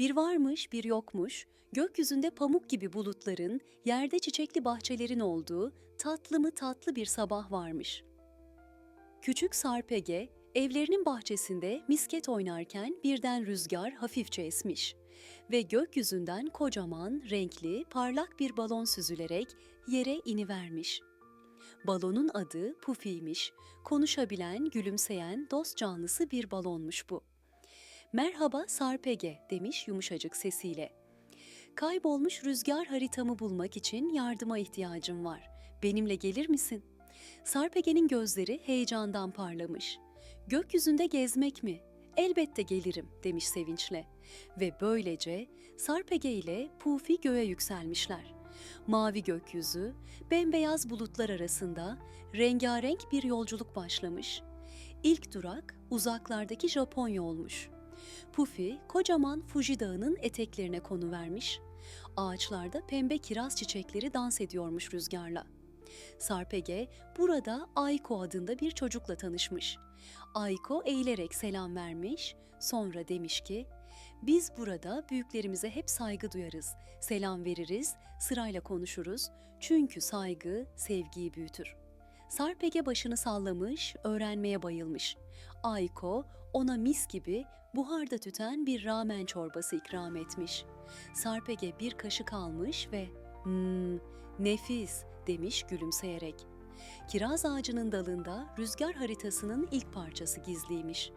Bir varmış, bir yokmuş, gökyüzünde pamuk gibi bulutların, yerde çiçekli bahçelerin olduğu tatlı mı tatlı bir sabah varmış. Küçük Sarpege, evlerinin bahçesinde misket oynarken birden rüzgar hafifçe esmiş ve gökyüzünden kocaman, renkli, parlak bir balon süzülerek yere inivermiş. Balonun adı Pufi'ymiş. Konuşabilen, gülümseyen, dost canlısı bir balonmuş bu. Merhaba Sarpege demiş yumuşacık sesiyle. Kaybolmuş rüzgar haritamı bulmak için yardıma ihtiyacım var. Benimle gelir misin? Sarpege'nin gözleri heyecandan parlamış. Gökyüzünde gezmek mi? Elbette gelirim demiş sevinçle. Ve böylece Sarpege ile Pufi göğe yükselmişler. Mavi gökyüzü, bembeyaz bulutlar arasında rengarenk bir yolculuk başlamış. İlk durak uzaklardaki Japonya olmuş. Pufi kocaman Fuji Dağı'nın eteklerine konuvermiş. Ağaçlarda pembe kiraz çiçekleri dans ediyormuş rüzgarla. Sarpege burada Ayko adında bir çocukla tanışmış. Ayko eğilerek selam vermiş, sonra demiş ki, biz burada büyüklerimize hep saygı duyarız, selam veririz, sırayla konuşuruz çünkü saygı sevgiyi büyütür. Sarpege başını sallamış, öğrenmeye bayılmış. Ayko ona mis gibi buharda tüten bir ramen çorbası ikram etmiş. Sarpege bir kaşık almış ve "Hmm, nefis." demiş gülümseyerek. Kiraz ağacının dalında rüzgar haritasının ilk parçası gizliymiş.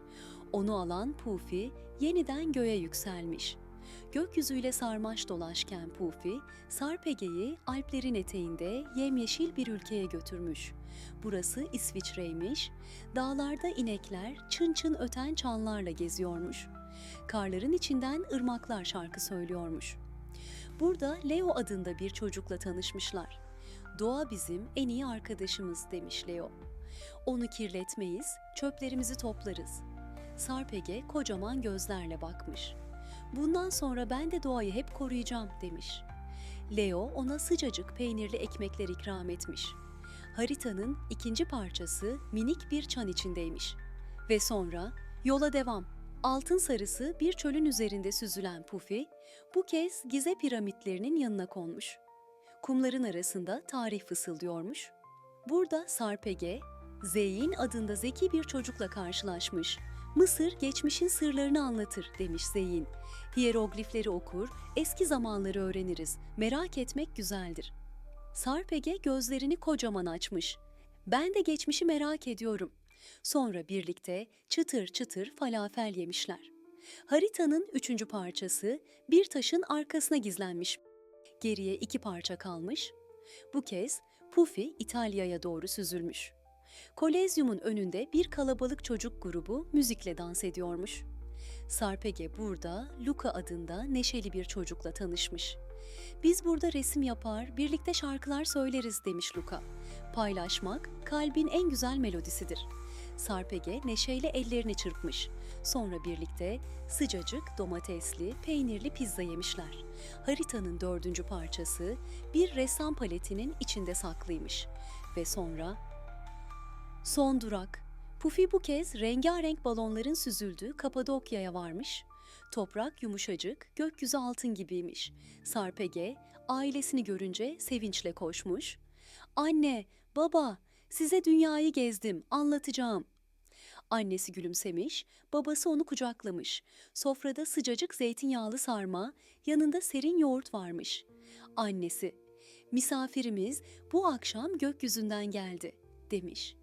Onu alan Pufi yeniden göğe yükselmiş. Gökyüzüyle sarmaş dolaşken Pufi, Sarpege'yi Alplerin eteğinde yemyeşil bir ülkeye götürmüş. Burası İsviçre'ymiş. Dağlarda inekler çın çın öten çanlarla geziyormuş. Karların içinden ırmaklar şarkı söylüyormuş. Burada Leo adında bir çocukla tanışmışlar. Doğa bizim en iyi arkadaşımız demiş Leo. Onu kirletmeyiz, çöplerimizi toplarız. Sarpege kocaman gözlerle bakmış. Bundan sonra ben de doğayı hep koruyacağım demiş. Leo ona sıcacık peynirli ekmekler ikram etmiş. Haritanın ikinci parçası minik bir çan içindeymiş. Ve sonra yola devam. Altın sarısı bir çölün üzerinde süzülen Pufi, bu kez Gize piramitlerinin yanına konmuş. Kumların arasında tarih fısıldıyormuş. Burada Sarpege, Zeyn adında zeki bir çocukla karşılaşmış. Mısır geçmişin sırlarını anlatır demiş Zeyn. Hieroglifleri okur, eski zamanları öğreniriz. Merak etmek güzeldir. Sarpege gözlerini kocaman açmış. Ben de geçmişi merak ediyorum. Sonra birlikte çıtır çıtır falafel yemişler. Haritanın üçüncü parçası bir taşın arkasına gizlenmiş. Geriye iki parça kalmış. Bu kez Pufi İtalya'ya doğru süzülmüş. Kolezyumun önünde bir kalabalık çocuk grubu müzikle dans ediyormuş. Sarpege burada Luca adında neşeli bir çocukla tanışmış. Biz burada resim yapar, birlikte şarkılar söyleriz demiş Luca. Paylaşmak kalbin en güzel melodisidir. Sarpege neşeyle ellerini çırpmış. Sonra birlikte sıcacık domatesli, peynirli pizza yemişler. Haritanın dördüncü parçası bir ressam paletinin içinde saklıymış. Ve sonra Son durak. Pufi bu kez rengarenk balonların süzüldüğü Kapadokya'ya varmış. Toprak yumuşacık, gökyüzü altın gibiymiş. Sarpege ailesini görünce sevinçle koşmuş. Anne, baba, size dünyayı gezdim, anlatacağım. Annesi gülümsemiş, babası onu kucaklamış. Sofrada sıcacık zeytinyağlı sarma, yanında serin yoğurt varmış. Annesi, misafirimiz bu akşam gökyüzünden geldi, demiş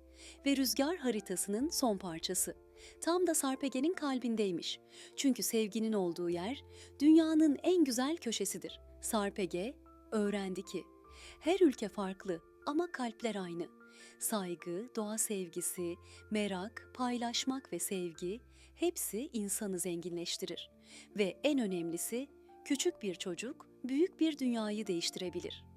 ve rüzgar haritasının son parçası. Tam da Sarpege'nin kalbindeymiş. Çünkü sevginin olduğu yer dünyanın en güzel köşesidir. Sarpege öğrendi ki her ülke farklı ama kalpler aynı. Saygı, doğa sevgisi, merak, paylaşmak ve sevgi hepsi insanı zenginleştirir. Ve en önemlisi küçük bir çocuk büyük bir dünyayı değiştirebilir.